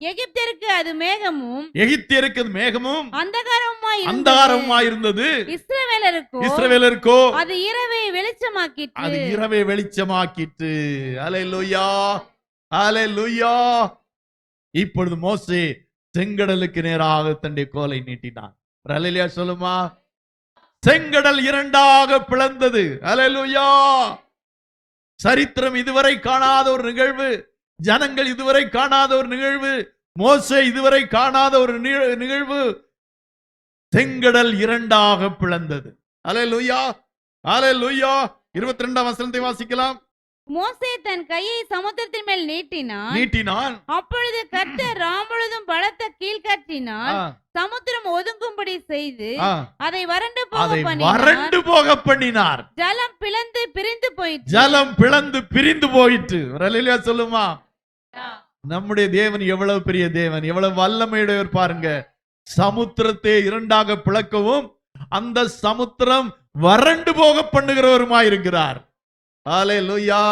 எகிப்திற்கு அது மேகமும் எகிப்தியருக்கு அது மேகமும் அந்தகாரமாய் இருந்தது. அந்தகாரமா இருந்தது. இஸ்ரவேலருக்கோ இஸ்ரவேலருக்கோ அது இரவை வெளிச்சமாக்கிற்று. அது இரவை வெளிச்சமாக்கிட்டு அலையலுயா அலையலுயா இப்பொழுது மோசே செங்கடலுக்கு நேராக தன்னுடைய கோலை நீட்டினான். அலையிலியா சொல்லுமா? செங்கடல் இரண்டாக பிளந்தது. அலையலுயா சரித்திரம் இதுவரை காணாத ஒரு நிகழ்வு. ஜனங்கள் இதுவரை காணாத ஒரு நிகழ்வு மோசே இதுவரை காணாத ஒரு நிக- நிகழ்வு செங்கடல் இரண்டாக பிளந்தது. அலையலுயா அலையலுயா. இருபத்தி ரெண்டாம் வசனத்தை வாசிக்கலாம். மோசே தன் கையை சமுத்திரத்தின் மேல் நீட்டினான். நீட்டினான். அப்பொழுது கர்த்தர் ராமுழுதும் பலத்த கீழ்கற்றினால் சமுத்திரம் ஒதுங்கும்படி செய்து அதை வறண்டு போக வறண்டு போக பண்ணினார். ஜலம் பிளந்து பிரிந்து போயிற்று. ஜலம் பிளந்து பிரிந்து போயிட்டு சொல்லுமா? நம்முடைய தேவன் எவ்வளவு பெரிய தேவன்? எவ்வளவு வல்லமையுடையவர் பாருங்க. சமுத்திரத்தை இரண்டாக பிளக்கவும் அந்த சமுத்திரம் வறண்டு போக பண்ணுகிறவருமாயிருக்கிறார். ஹalleluya.